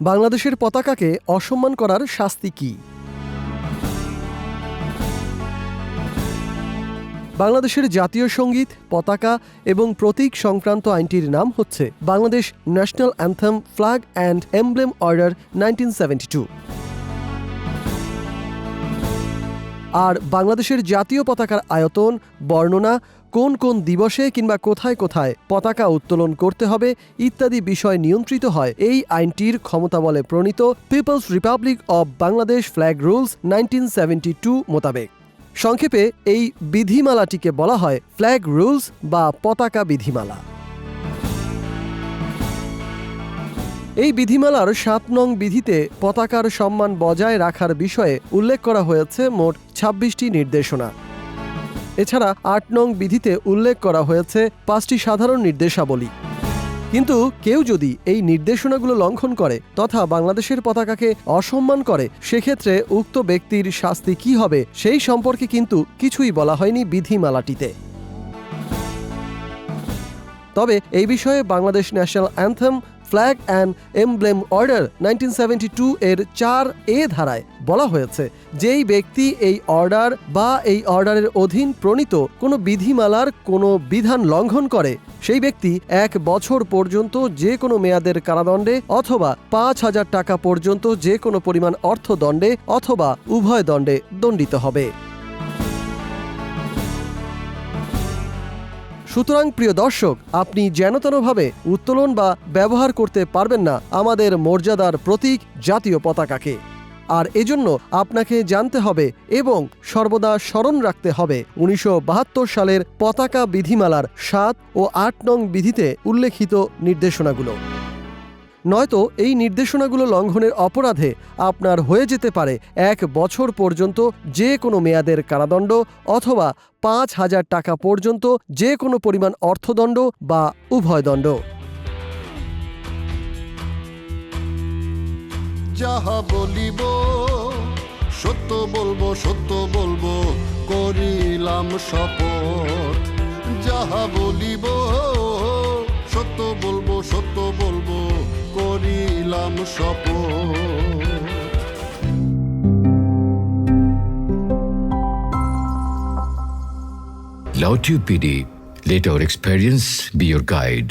বাংলাদেশের পতাকাকে অসম্মান করার শাস্তি কি? বাংলাদেশের জাতীয় সংগীত, পতাকা এবং প্রতীক সংক্রান্ত আইনটির নাম হচ্ছে Bangladesh national anthem flag and emblem order nineteen আর বাংলাদেশের জাতীয় পতাকার আয়তন, বর্ণনা, কোন কোন দিবসে কিংবা কোথায় কোথায় পতাকা উত্তোলন করতে হবে ইত্যাদি বিষয় নিয়ন্ত্রিত হয়। এই আইনটির ক্ষমতা বলে প্রণীত people's republic of Bangladesh flag rules nineteen মোতাবেক। সংক্ষেপে এই বিধিমালাটিকে বলা হয় ফ্ল্যাগ রুলস বা পতাকা বিধিমালা। এই বিধিমালার সাত নং বিধিতে পতাকার সম্মান বজায় রাখার বিষয়ে উল্লেখ করা হয়েছে মোট ছাব্বিশটি নির্দেশনা। এছাড়া আট নং বিধিতে উল্লেখ করা হয়েছে পাঁচটি সাধারণ নির্দেশাবলী। কিন্তু কেউ যদি এই নির্দেশনাগুলো লঙ্ঘন করে তথা বাংলাদেশের পতাকাকে অসম্মান করে, সেক্ষেত্রে উক্ত ব্যক্তির শাস্তি কি হবে সেই সম্পর্কে কিন্তু কিছুই বলা হয়নি বিধিমালাটিতে। তবে এই বিষয়ে Bangladesh national anthem flag and emblem order nineteen এর চার এ ধারায় বলা হয়েছে, যেই ব্যক্তি এই অর্ডার বা এই অর্ডারের অধীন প্রণীত কোনো বিধিমালার কোনো বিধান লঙ্ঘন করে, সেই ব্যক্তি এক বছর পর্যন্ত যে কোনো মেয়াদের কারাদণ্ডে অথবা পাঁচ হাজার টাকা পর্যন্ত যে কোনো পরিমাণ অর্থদণ্ডে অথবা উভয় দণ্ডে দণ্ডিত হবে। সুতরাং, প্রিয় দর্শক, আপনি যেনতেনভাবে উত্তোলন বা ব্যবহার করতে পারবেন না, আমাদের মর্যাদার প্রতীক জাতীয় পতাকাকে। আর এজন্য আপনাকে জানতে হবে এবং সর্বদা স্মরণ রাখতে হবে, উনিশশো বাহাত্তর সালের পতাকা বিধিমালার সাত ও আট নং বিধিতে উল্লেখিত নির্দেশনাগুলো। নয়তো এই নির্দেশনাগুলো লঙ্ঘনের অপরাধে আপনার হয়ে যেতে পারে এক বছর পর্যন্ত যে কোনো মেয়াদের কারাদণ্ড অথবা পাঁচ হাজার টাকা পর্যন্ত যে কোনো পরিমাণ অর্থদণ্ড বা উভয় দণ্ড। যাহা বলিব, সত্য বলব সত্য বলব, করিলাম শপথ। যাহা বলিব, সত্য বলব সত্য বলব করিলাম শপথ Lautube PD, let our experience be your guide.